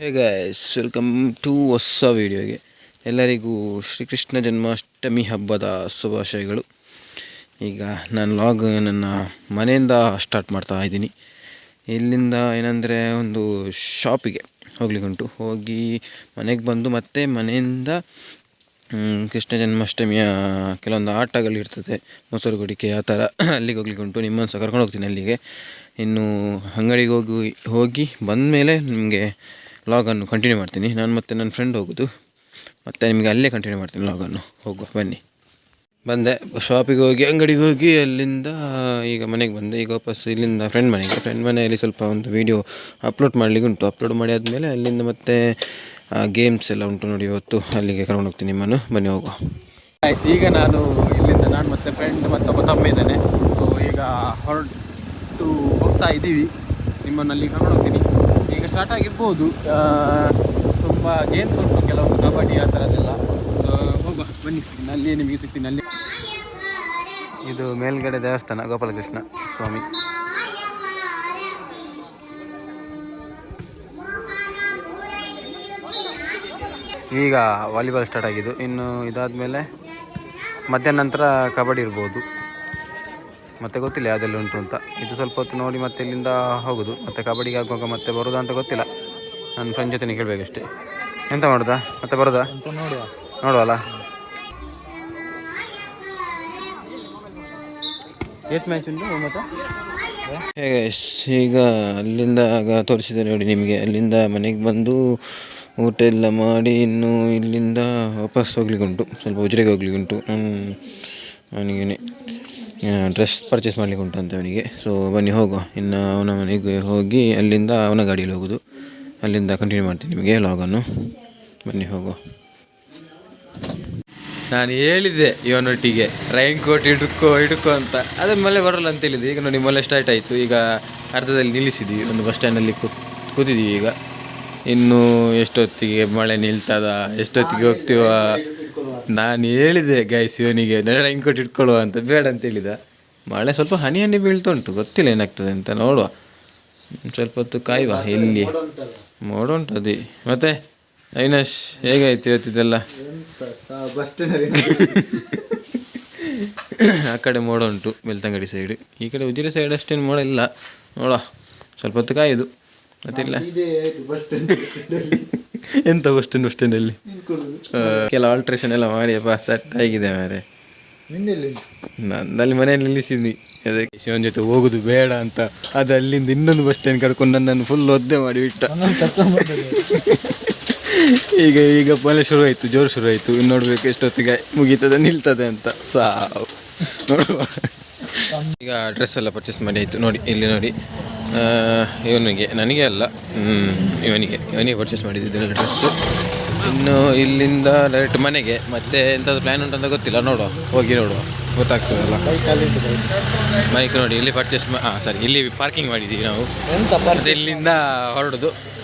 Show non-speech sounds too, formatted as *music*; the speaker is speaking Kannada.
ಹೇ ಗೈಸ್ ವೆಲ್ಕಮ್ ಟು ಹೊಸ ವೀಡಿಯೋಗೆ ಎಲ್ಲರಿಗೂ ಶ್ರೀಕೃಷ್ಣ ಜನ್ಮಾಷ್ಟಮಿ ಹಬ್ಬದ ಶುಭಾಶಯಗಳು. ಈಗ ನಾನು ಲಾಗ್ ನನ್ನ ಮನೆಯಿಂದ ಸ್ಟಾರ್ಟ್ ಮಾಡ್ತಾ ಇದ್ದೀನಿ. ಇಲ್ಲಿಂದ ಏನಂದರೆ ಒಂದು ಶಾಪಿಗೆ ಹೋಗ್ಲಿಕ್ಕುಂಟು. ಹೋಗಿ ಮನೆಗೆ ಬಂದು ಮತ್ತೆ ಮನೆಯಿಂದ ಕೃಷ್ಣ ಜನ್ಮಾಷ್ಟಮಿಯ ಕೆಲವೊಂದು ಆಟಗಳಿರ್ತದೆ ಮೊಸರು ಗುಡಿಕೆ ಆ ಥರ ಅಲ್ಲಿಗೆ ಹೋಗ್ಲಿಕ್ಕುಂಟು. ನಿಮ್ಮನ್ನು ಸಹ ಕರ್ಕೊಂಡು ಹೋಗ್ತೀನಿ ಅಲ್ಲಿಗೆ. ಇನ್ನು ಅಂಗಡಿಗೆ ಹೋಗಿ ಹೋಗಿ ಬಂದ ಮೇಲೆ ನಿಮಗೆ ಲಾಗನ್ನು ಕಂಟಿನ್ಯೂ ಮಾಡ್ತೀನಿ. ನಾನು ಮತ್ತು ನನ್ನ ಫ್ರೆಂಡ್ ಹೋಗೋದು. ಮತ್ತು ನಿಮಗೆ ಅಲ್ಲೇ ಕಂಟಿನ್ಯೂ ಮಾಡ್ತೀನಿ ಲಾಗನ್ನು ಹೋಗುವ, ಬನ್ನಿ. ಬಂದೆ. ಶಾಪಿಗೆ ಹೋಗಿ, ಅಂಗಡಿಗೆ ಹೋಗಿ, ಅಲ್ಲಿಂದ ಈಗ ಮನೆಗೆ ಬಂದೆ. ಈಗ ವಾಪಸ್ ಇಲ್ಲಿಂದ ಫ್ರೆಂಡ್ ಮನೆಗೆ. ಫ್ರೆಂಡ್ ಮನೆಯಲ್ಲಿ ಸ್ವಲ್ಪ ಒಂದು ವೀಡಿಯೋ ಅಪ್ಲೋಡ್ ಮಾಡಲಿಕ್ಕೆ ಉಂಟು. ಅಪ್ಲೋಡ್ ಮಾಡಿ ಆದಮೇಲೆ ಅಲ್ಲಿಂದ ಮತ್ತೆ ಗೇಮ್ಸ್ ಎಲ್ಲ ಉಂಟು ನೋಡಿ ಇವತ್ತು. ಅಲ್ಲಿಗೆ ಕರ್ಕೊಂಡು ಹೋಗ್ತೀನಿ ನಿಮ್ಮನ್ನು. ಬನ್ನಿ, ಹೋಗುವ. ಈಗ ನಾನು ಇಲ್ಲಿಂದ ನಾನು ಮತ್ತೆ ಫ್ರೆಂಡ್ ಮತ್ತು ಒಬ್ಬ ತಮ್ಮ ಇದ್ದಾನೆ. ಸೊ ಈಗ ಹೊರಟು ಹೋಗ್ತಾ ಇದ್ದೀವಿ. ನಿಮ್ಮನ್ನು ಅಲ್ಲಿ ಕರ್ಕೊಂಡು ಹೋಗ್ತೀನಿ. ಸ್ಟಾರ್ಟ್ ಆಗಿರ್ಬೋದು. ತುಂಬ ಗೇಮ್ಸ್ ಉಂಟು ಕೆಲವೊಂದು ಕಬಡ್ಡಿ ಆ ಥರದ್ದೆಲ್ಲ ಹೋಗುವ, ಬನ್ನಿ ನಲ್ಲಿ ನಿಮಗೆ ಸಿಗ್ತೀನಿ ಅಲ್ಲಿ ಇದು ಮೇಲ್ಗಡೆ ದೇವಸ್ಥಾನ, ಗೋಪಾಲಕೃಷ್ಣ ಸ್ವಾಮಿ. ಈಗ ವಾಲಿಬಾಲ್ ಸ್ಟಾರ್ಟ್ ಆಗಿದ್ದು. ಇನ್ನು ಇದಾದಮೇಲೆ ಮಧ್ಯಾಹ್ನ ನಂತರ ಕಬಡ್ಡಿ ಇರ್ಬೋದು. ಮತ್ತೆ ಗೊತ್ತಿಲ್ಲ ಯಾವುದೆಲ್ಲ ಉಂಟು ಅಂತ. ಇದು ಸ್ವಲ್ಪ ಹೊತ್ತು ನೋಡಿ ಮತ್ತೆ ಇಲ್ಲಿಂದ ಹೋಗೋದು. ಮತ್ತೆ ಕಬಡ್ಡಿಗೆ ಆಗುವಾಗ ಮತ್ತೆ ಬರೋದಾ ಅಂತ ಗೊತ್ತಿಲ್ಲ. ನನ್ನ ಫ್ರೆಂಡ್ ಜೊತೆ ಕೇಳಬೇಕಷ್ಟೇ. ಎಂತ ಮಾಡೋದಾ? ಮತ್ತೆ ಬರೋದಾ? ಅಂತ ನೋಡುವ. ನೋಡುವಲ್ಲ? ಏತ್ ಮ್ಯಾಚ್ ಉಂಟು ಮತ್ತೆ ಹೇಗೆ ಈಗ ಅಲ್ಲಿಂದ ಆಗ ತೋರಿಸಿದೆ ನೋಡಿ ನಿಮಗೆ. ಅಲ್ಲಿಂದ ಮನೆಗೆ ಬಂದು ಊಟ ಎಲ್ಲ ಮಾಡಿ ಇನ್ನು ಇಲ್ಲಿಂದ ವಾಪಸ್ ಹೋಗ್ಲಿಕ್ಕೆ ಉಂಟು ಸ್ವಲ್ಪ ಉಜ್ರೆಗೆ ಹೋಗ್ಲಿಕ್ಕೆ ಉಂಟು ಅವನಿಗೆ ಡ್ರೆಸ್ ಪರ್ಚೇಸ್ ಮಾಡ್ಲಿಕ್ಕೆ ಉಂಟಂತೆ ಅವನಿಗೆ. ಸೊ ಬನ್ನಿ, ಹೋಗುವ. ಇನ್ನು ಅವನ ಮನೆಗೆ ಹೋಗಿ ಅಲ್ಲಿಂದ ಅವನ ಗಾಡಿಯಲ್ಲಿ ಹೋಗೋದು. ಅಲ್ಲಿಂದ ಕಂಟಿನ್ಯೂ ಮಾಡ್ತೀನಿ ನಿಮಗೆ ಲಾಗನ್ನು ಬನ್ನಿ, ಹೋಗುವ. ನಾನು ಹೇಳಿದ್ದೆ ಇವನೊಟ್ಟಿಗೆ ರೈನ್ ಕೋಟ್ ಹಿಡ್ಕೋ ಹಿಡ್ಕೋ ಅಂತ. ಅದ್ರ ಮಳೆ ಬರಲ್ಲ ಅಂತ ಹೇಳಿದ್ವಿ ಈಗ ನೋಡಿ ಮಳೆ ಸ್ಟಾರ್ಟ್ ಆಯಿತು. ಈಗ ಅರ್ಧದಲ್ಲಿ ನಿಲ್ಲಿಸಿದ್ವಿ. ಒಂದು ಬಸ್ ಸ್ಟ್ಯಾಂಡಲ್ಲಿ ಕೂತ್ ಕೂತಿದ್ದೀವಿ ಈಗ. ಇನ್ನು ಎಷ್ಟೊತ್ತಿಗೆ ಮಳೆ ನಿಲ್ತದ, ಎಷ್ಟೊತ್ತಿಗೆ ಹೋಗ್ತೀವ? ನಾನು ಹೇಳಿದೆ ಗೈಸ್ ಇವನಿಗೆ ರೈನ್ ಕೋಟ್ ಇಟ್ಕೊಳ್ಳುವ ಅಂತ. ಬೇಡ ಅಂತ ಹೇಳಿದ. ಮಳೆ ಸ್ವಲ್ಪ ಹನಿ ಹನಿ ಬೀಳ್ತಾ ಉಂಟು ಗೊತ್ತಿಲ್ಲ ಏನಾಗ್ತದೆ ಅಂತ ನೋಡುವ. ಸ್ವಲ್ಪ ಹೊತ್ತು ಕಾಯುವ ಎಲ್ಲಿ ಮೋಡ ಉಂಟು ಅದೇ ಮತ್ತೆ ಅವಿನಾಶ್ ಹೇಗಾಯ್ತು ಇವತ್ತಿದೆಲ್ಲ? ಬಸ್ ಸ್ಟ್ಯಾಂಡ್ ಆ ಕಡೆ ಮೋಡ ಉಂಟು ಬೆಳ್ತಂಗಡಿ ಸೈಡ್ ಈ ಕಡೆ ಉಜಿರೆ ಸೈಡ್ ಅಷ್ಟೇನು ಮೋಡ ಇಲ್ಲ. ನೋಡುವ. ಸ್ವಲ್ಪ ಹೊತ್ತು ಕಾಯುದು. ಮತ್ತಿಲ್ಲ. ಎಂತ ಬಸ್ ಸ್ಟ್ಯಾಂಡ್ ಬಸ್ ಸ್ಟ್ಯಾಂಡಲ್ಲಿ ಕೆಲ ಆಲ್ಟ್ರೇಷನ್ ಎಲ್ಲ ಮಾಡಿ ಅಪ್ಪ ಸೆಟ್ ಆಗಿದೆ ಮಾರೆ. ನಂದಲ್ಲಿ ಮನೆಯಲ್ಲಿ ನಿಲ್ಲಿಸಿದ್ವಿ ಅದಕ್ಕೆ ಶಿವನ್ ಜೊತೆ ಹೋಗುದು ಬೇಡ ಅಂತ. ಅದು ಅಲ್ಲಿಂದ ಇನ್ನೊಂದು ಬಸ್ ಸ್ಟ್ಯಾಂಡ್ ಕರ್ಕೊಂಡು ನನ್ನನ್ನು ಫುಲ್ ಒದ್ದೆ ಮಾಡಿ ಬಿಟ್ಟ. *laughs* ಈಗ ಈಗ ಮಳೆ ಶುರು ಆಯ್ತು ಜೋರು ಶುರು ಆಯ್ತು ಇನ್ನು ನೋಡ್ಬೇಕು ಎಷ್ಟೊತ್ತಿಗೆ ಮುಗೀತದೆ ನಿಲ್ತದೆ ಅಂತ. ಸಾವು. ನೋಡುವ. ಈಗ ಡ್ರೆಸ್ ಎಲ್ಲ ಪರ್ಚೇಸ್ ಮಾಡಿ ಆಯ್ತು. ನೋಡಿ ಇಲ್ಲಿ ನೋಡಿ. ಆ, ಇವನಿಗೆ ನನಗೆ ಅಲ್ಲ. ಹ್ಮ್, ಇವನಿಗೆ. ಇವನಿಗೆ ಪರ್ಚೇಸ್ ಮಾಡಿದ್ದು ಡ್ರೆಸ್ಸು ಇನ್ನು ಇಲ್ಲಿಂದ ಡೈರೆಕ್ಟ್ ಮನೆಗೆ. ಮತ್ತೆ ಎಂಥದ್ದು ಪ್ಲ್ಯಾನ್ ಉಂಟಂತ ಗೊತ್ತಿಲ್ಲ. ನೋಡುವ. ಹೋಗಿ ನೋಡುವ. ಗೊತ್ತಾಗ್ತದಲ್ಲ. ಬೈಕ್ ನೋಡಿ ಇಲ್ಲಿ ಪರ್ಚೇಸ್ ಹಾಂ ಸರಿ ಇಲ್ಲಿ ಪಾರ್ಕಿಂಗ್ ಮಾಡಿದ್ದೀವಿ ನಾವು. ಮತ್ತೆ ಇಲ್ಲಿಂದ ಹೊರಡುದು.